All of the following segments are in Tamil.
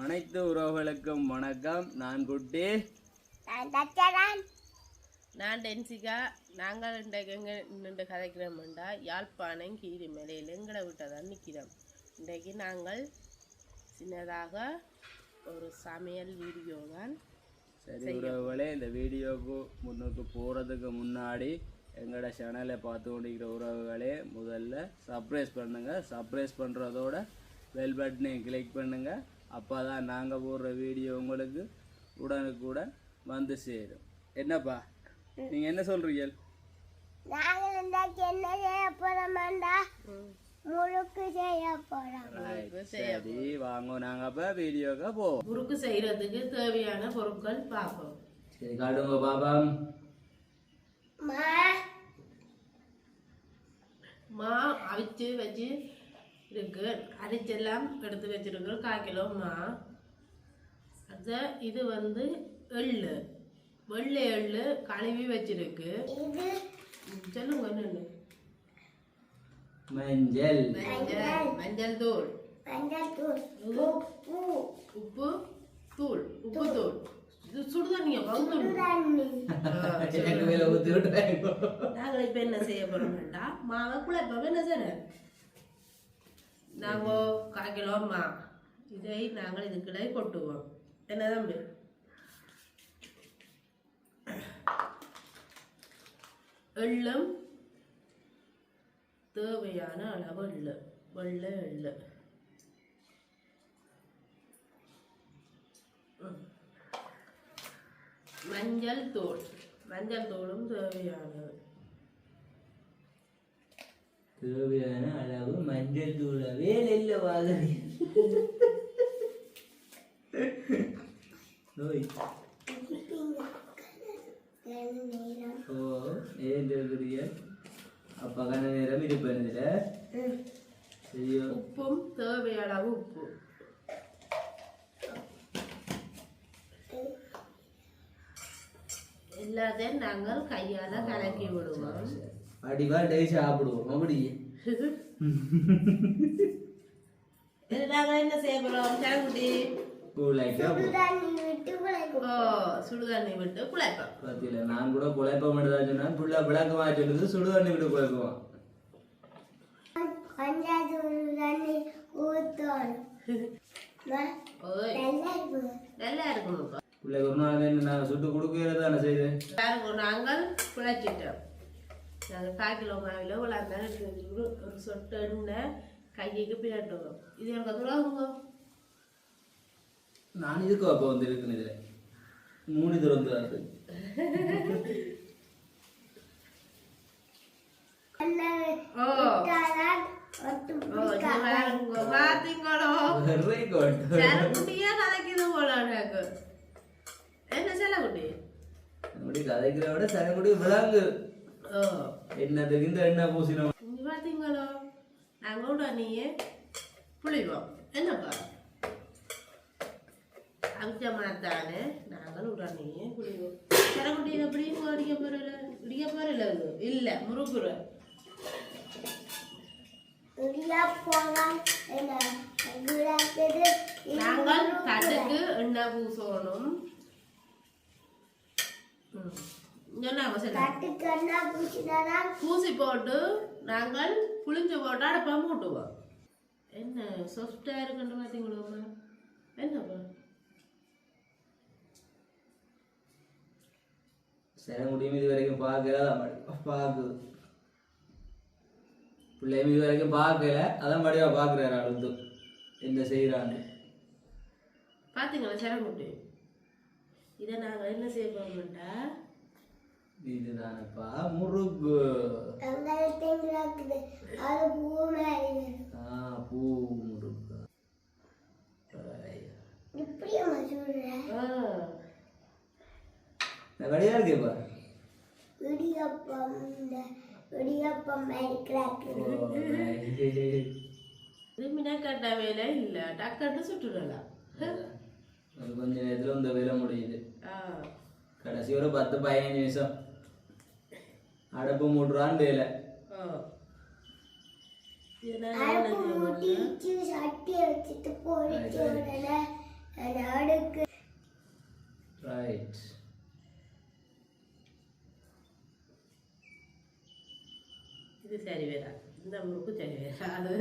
அனைத்து உறவுகளுக்கும் வணக்கம். நான் குட்டி. நான் டென்சிகா. நாங்கள் இன்றைக்கு எங்கே நின்று கதைக்கிறோம்டா யாழ்ப்பாணம் கீரிமலையில் எங்கட விட்டதான் நிற்கிறோம். இன்றைக்கு நாங்கள் சின்னதாக ஒரு சமையல் வீடியோ தான் சரி உறவுகளே இந்த வீடியோக்கு முன்னுக்கு போகிறதுக்கு முன்னாடி எங்களோட சேனலை பார்த்து கொண்டிருக்கிற உறவுகளே முதல்ல சர்ப்ரைஸ் பண்ணுங்க. சர்ப்ரைஸ் பண்ணுறதோட பெல் பட்டனையும் கிளிக் பண்ணுங்க. அப்போ தான் நாங்கள் போடுற வீடியோ உங்களுக்கு உடனுக்குடன் வந்து சேரும். என்னப்பா? நீங்கள் என்ன சொல்கிறீங்க நாங்கள் இன்றைக்கு என்ன செய்ய போறோம்டா முழுக்கு செய்ய போறோம் சரி வாங்க. நாங்கள் அப்போ வீடியோக்கு போவோம். முறுக்கு செய்கிறதுக்கு தேவையான பொருட்கள் பார்ப்போம். சரி காட்டுங்க பாபா மா. மா அவிச்சு வச்சு இருக்கு. அரிச்செல்லாம் எடுத்து வச்சிருக்கு கால் கிலோ மா. அது இது வந்து எள்ளு. வெள்ளை எள்ளு கழுவி வச்சிருக்கு. இது? சொல்லுங்க என்னன்னு. மஞ்சள். மஞ்சள். மஞ்சள் தூள். மஞ்சள் தூள். உப்பு. உப்பு. தூள். உப்பு தூள். இது சுடுதண்ணியா? பகுத்தூள் நாங்கள் இப்போ என்ன செய்ய போறோம்டா மாவை குழைப்போம். என்ன சார் நாங்கள் கால் மா இதை நாங்கள் இதுக்கிடையே கொட்டுவோம். என்ன தம்பி? எள்ளும் தேவையான அளவு எள்ளு. வெள்ளை எள்ளு. மஞ்சள் தூள். மஞ்சள் தூளும் தேவையானது. தேவையான அளவு மஞ்சள் தூள் வேலையில் வாங்குறீங்க. நோய். நேரம் ஓ ஏன் இருக்கிறீங்க அப்போ கண்ண நேரம் இருப்பேன் இதில் ஐயோ. உப்பும் தேவையான அளவு உப்பு. எல்லாத்தையும் நாங்கள் கையால கலக்கி விடுவோம். அடிவா டே சாப்பிடுவோம். அப்படி என்ன செய்ய போறோம்? ஓ சுடுதண்ணி விட்டு குழைப்போம் பத்தியில நான் கூட குழப்ப மட்டும் சொன்னேன். புள்ள விளக்கமா சொல்லுது சுடுதண்ணி விட்டு குழப்பம் நல்லா இருக்கும் பிள்ளைக்கு ஒரு நாள் என்ன சுட்டு நாங்கள் குழைச்சிட்டோம் நாங்கள் கால் கிலோ மாவில் ஒரு நேரம் எடுத்து வச்சுக்கிட்டு ஒரு சொட்டு எண்ணெய் கைக்கு பின்னாட்டுவோம் இது எனக்கு துறாகுங்க நான் இதுக்கு அப்போ வந்து இருக்குன்னு இதுல? மூணு வருது இது பாருங்க பாத்தீங்களோ வெரி குட் செலக்குட்டியா கதைக்குது போல எனக்கு. என்ன செலக்குட்டி அப்படி கதைக்கிற விட சனக்குடி விளாங்கு ஓ என்னதுக்கு இந்த எண்ணெய் பூசினோம்? இங்க பாத்தீங்களோ? நாங்க உடனே புளிவோம். என்னப்பா அவிச்ச மாத்தானே நாங்கள் உடனே புளிவோம். செலக்குட்டி எப்படி அடிக்க போறல? இடிக்க போறல இது இல்ல குழாத்தது நாங்கள் தட்டுக்கு எண்ணெய் பூசணும் ம். சொன்னாங்க சரி தட்டுக்கண்ணா பூசிதான் பூசி போட்டு நாங்கள் புளிஞ்சு போட்டு அடப்பா மூட்டுவோம் என்ன சாஃப்டா இருக்குன்னு பார்த்தீங்களா என்னப்பா சனக்குடியும் இது வரைக்கும் பார்க்கல பார்க்குது. பிள்ளையும் இது வரைக்கும் பார்க்கல அதான் படிவா பார்க்குறாரு அழுது. என்ன செய்கிறான்னு பார்த்தீங்களா சிரமட்டு இதை நாங்கள் என்ன செய்ய போறோம்டா இதுதானப்பா முருகு. ஆ பூ முருகு கடையா இருக்கேப்பா இடியப்பம் இடியப்பம் இது மினக்கட்ட வேலை இல்லை டக்குன்னு சுட்டுடலாம் அது கொஞ்ச நேரத்தில் இந்த வேலை முடியுது ஆ கடைசி ஒரு பத்து பதினஞ்சு நிமிஷம் అడపు మూడు రాని తేలే రైట్ இது சரி. வேறா இந்த முறுக்கு சரி வேறா அது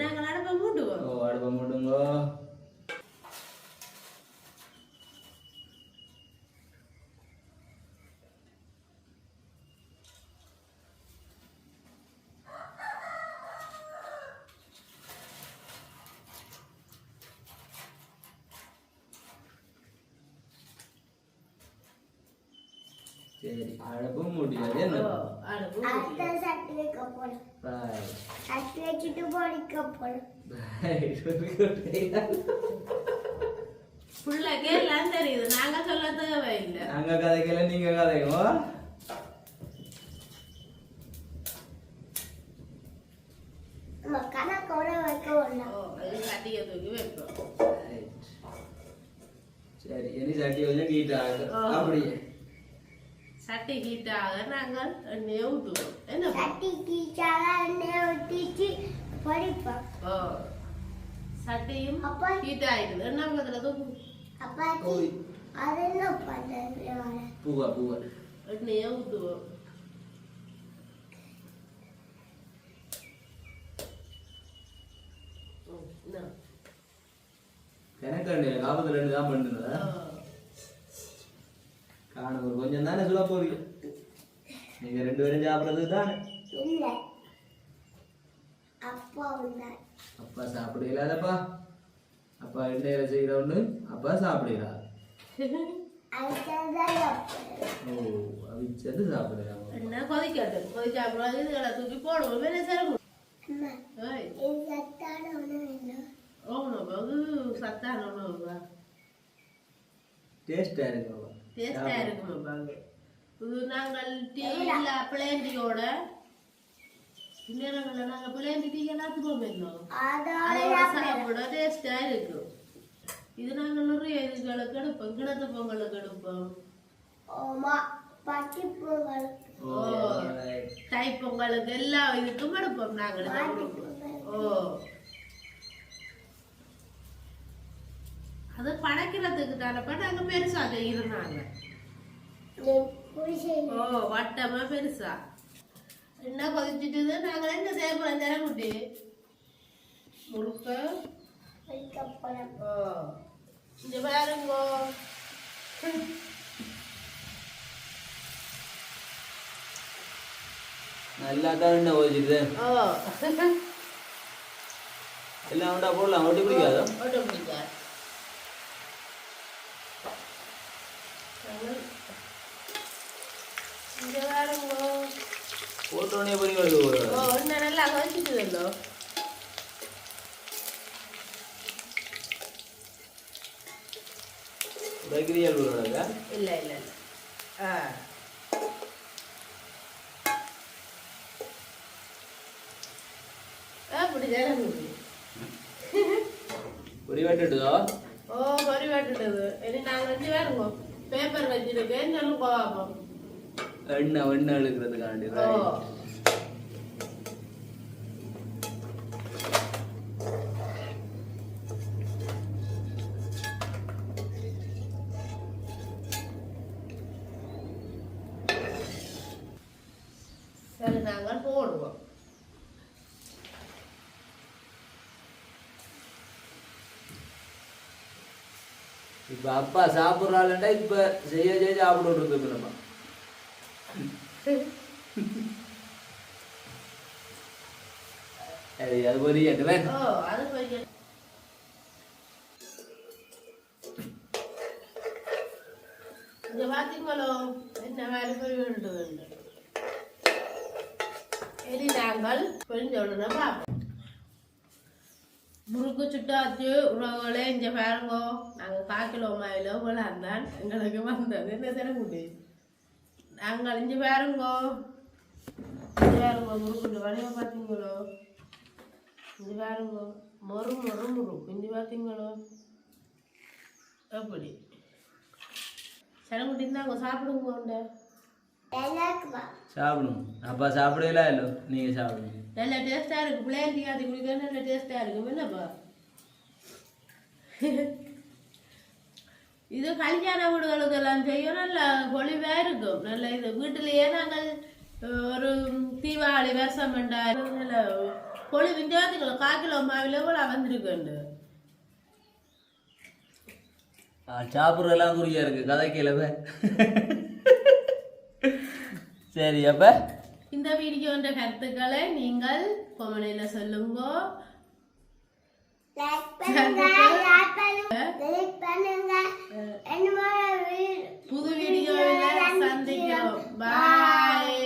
நாங்கள் அடுப்பை மூட்டுவோம்? ஓ அடுப்பை மூட்டுங்கோ. Right. Very good. ஃபுல்லா கேரளான்னு தெரியுது நாங்க சொல்ல தேவையில்லை நாங்க கதைக்கல நீங்க கதைக்கோ. சரி இனி சட்டி கொஞ்சம் ஆ. அப்படியே சட்டி ஹீட்டாக நாங்கள் எண்ணெயை ஊற்றுவோம் என்ன சட்டி கீச்சாக எண்ணெய் ஊற்றிச்சு பொடிப்போம் ஓ சட்டியும் அப்பா. ஆயிடுது என்ன பக்கத்தில் தூக்கு ஓய். அது என்ன பண்ணுறது பூவா பூவா. எண்ணெயை ஊற்றுவோம் எனக்கு ரெண்டு லாபத்துல ரெண்டு தான் பண்ணுறதா காணும் ஒரு கொஞ்சம் தானே சொல்ல போறீங்க நீங்க ரெண்டு பேரும் சாப்பிட்றது தானே இல்லை அப்பா அப்பா சாப்பிடலாதப்பா அப்பா எண்ணெயில செய்கிற ஒன்று அப்பா சாப்பிடுறேன் ஓ அவிச்சது சாப்பிடலாம் என்ன இதுகளை தூக்கி போடுவோம் வேலை ஏய் இது சத்தான உணவு உணவு டேஸ்டா டேஸ்டா இருக்கும் பாங்க இது நாங்கள் டீல பிளேண்டியோட நேரங்களில் நாங்கள் பிளேண்டி டீ எல்லாத்துக்கும் அதோட சாப்பிட டேஸ்டா இருக்கும் இது நாங்கள் நிறைய இதுகளுக்கு எடுப்போம் கிணத்து பொங்கலுக்கு எடுப்போம் ஓமா பட்டி பொங்கல். ஓ right. தை பொங்கலுக்கு எல்லா இதுக்கும் எடுப்போம் நாங்கள். ஓ. அது படைக்கிறதுக்கு தானப்ப நாங்க பெருசா இருந்தாங்க. ஓ வட்டமா பெருசா. என்ன கொதிச்சுட்டு நாங்க என்ன செய்ய போறோம் தரமுட்டி முழுக்க? ஓ இங்க பாருங்கோ. நல்லா தான் என்ன ஓதிக்குது ஓ. எல்லாம் உண்டா போடலாம்? ஒட்டி பிடிக்காதோ? ஒட்டு பிடிக்காது இங்க பாருங்கோ போட்டோடனே பொறி வருது ஓ போடுறது இன்னும் நல்லா கொதிச்சுட்டுதல்லோ பக்ரியல் போடுறாங்க இல்ல இல்ல இல்ல ஆ அப்படி ஜனமுடி பொறி வெட்டுடுதோ ஓ பொறி வெட்டுடுது இனி நாங்கள் ரெண்டு பேருங்க பேப்பர் வச்சிருக்கேன் சொல்லும் கோவாப்போம் எண்ணெய் எண்ணெய் right. சரி நாங்கள் போடுவோம். இப்ப அப்பா சாப்பிட்றாள்டா இப்ப செய்ய செய்ய சாப்பிட விட்டுருக்கு நம்ம அது அது பொரியட்டு வேன் ஓ அது கொஞ்சம் இங்க അത് என்ன வேலை போய் வேண்டுது இனி நாங்கள் கொஞ்சம் உடனே பார்ப்போம் முறுக்கு சுட்டாச்சு உறவுகளே இங்க பாருங்கோ நாங்க கால் கிலோ மாயில எங்களுக்கு வந்தது என்ன தர முடியும் நாங்கள் இங்க பாருங்கோ. இங்க பாருங்கோ முறுக்கு வடிவ பார்த்தீங்களோ இங்க பாருங்க. மொறு மொறு முறுக்கு இங்க பார்த்தீங்களோ எப்படி சனங்குட்டி இருந்தாங்க சாப்பிடுங்க உண்டை. சாப்பிடும் அப்பா சாப்பிடல இல்லோ நீங்க சாப்பிடுங்க. நல்ல டேஸ்டா இருக்கு. பிள்ளையாண்டி அது குடிக்க நல்ல டேஸ்டா இருக்கும் என்னப்பா? இது கல்யாண வீடுகளுக்கு எல்லாம் செய்யும் நல்ல பொலிவா இருக்கும். நல்ல இது. வீட்டிலேயே நாங்கள் ஒரு தீபாவளி வருஷம் பொழு விஞ்ஞானத்துக்கு கால் கிலோ மாவில் எவ்வளோ வந்திருக்குண்டு. சாப்பிட்றதெல்லாம் குறியா இருக்கு. கதை கேளவ சரி அப்ப? இந்த வீடியோன்ற கருத்துக்களை நீங்கள் கொமனையில் சொல்லுங்க. லைக் பண்ணுங்க ஷேர் பண்ணுங்க. லைக் பண்ணுங்க. என்னோட புது வீடியோவில் சந்திக்கிறோம். பாய்